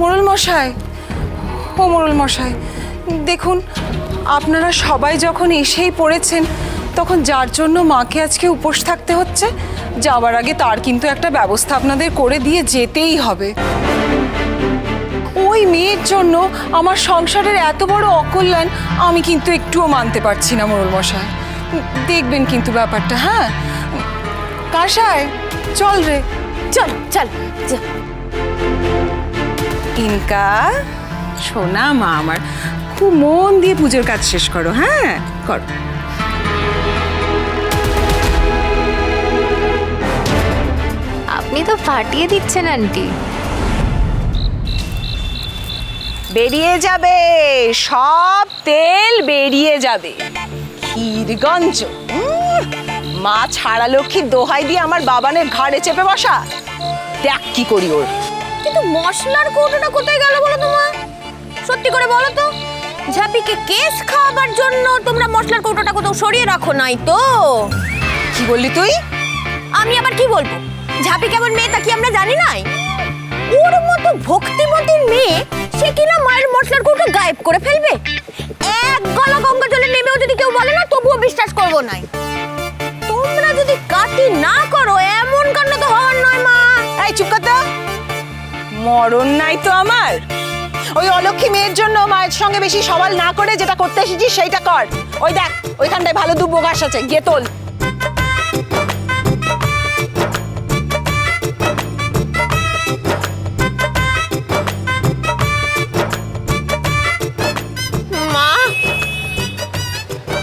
মোড়ল মশাই। ও মোড়ল মশাই, দেখুন, আপনারা সবাই যখন এসেই পড়েছেন, তখন যার জন্য মাকে আজকে উপোস থাকতে হচ্ছে, যাওয়ার আগে তার কিন্তু একটা ব্যবস্থা আপনাদের করে দিয়ে যেতেই হবে। ওই মেয়ের জন্য আমার সংসারের এত বড় অকল্যাণ আমি কিন্তু একটুও মানতে পারছি না মোড়ল মশাই। দেখবেন কিন্তু ব্যাপারটা হ্যাঁ? কাশায় চল রে। চল চল। ইনকা? সোনা মা আমার খুব মন দিয়ে পুজোর কাজ শেষ করো হ্যাঁ? করো। আপনি তো ফাটিয়ে দিচ্ছেন আন্টি। বেরিয়ে যাবে সব তেল বেরিয়ে যাবে। ক্ষীরগঞ্জ মা ছাড়া লক্ষ্মীর দোহাই দিয়ে আমার বাবানের ঘাড়ে চেপে বসা। দেখ কি করি ওর। কিন্তু মশলার কৌটোটা কোথায় গেল বলো তো মা? সত্যি করে বলো তো। ঝাপিকে কেস খাওয়াবার জন্য তোমরা মশলার কৌটোটা কোথাও সরিয়ে রাখো নাই তো। কি বললি তুই? আমি আবার কি বলব? ঝাপি কেমন মেয়ে তা কি আমরা জানি নাই? ওর মতো ভক্তিমতীর মেয়ে সে কিনা মায়ের মশলার কৌটো গায়েব করে ফেলবে? এক গলা গঙ্গা জলে নেমেও যদি কেউ বলে না তবুও বিশ্বাস করব নাই। তোমরা যদি কাটি না মরণ নাই তো আমার। ওই অলক্ষী মেয়ের জন্য মায়ের সঙ্গে বেশি সওয়াল না করে যেটা করতে এসেছিস সেইটা কর। ওই দেখ ওইখানটায় ভালো দুব্বো ঘাস আছে গিয়ে তোল। মা!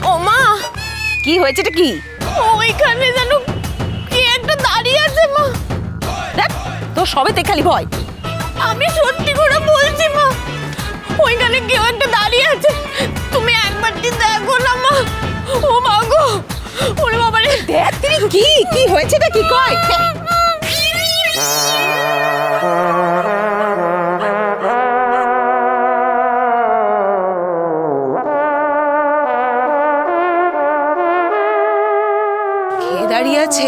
ও মা! কি হয়েছে এটা কি? ওইখানে যেন কি একটা দাঁড়িয়ে আছে মা। দেখ তোর সবে খালি ভয়। আমি সত্যি করে বলছি মা, ওইখানে কেউ একটা দাঁড়িয়ে আছে। তুমি একবারটি দেখো না মা? ও মা গো, ওরে বাবা রে। দেখ কি? কি হয়েছে এটা কি কয়? দাঁড়িয়ে আছে?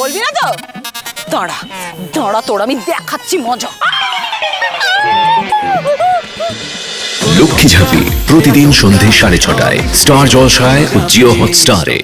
বলবি না তো? দাঁড়া দাঁড়া তোর, আমি দেখাচ্ছি মজা। লক্ষ্মী ঝাঁপি প্রতিদিন সন্ধে সাড়ে ছটায়, স্টার জলসায় ও জিও হটস্টারে।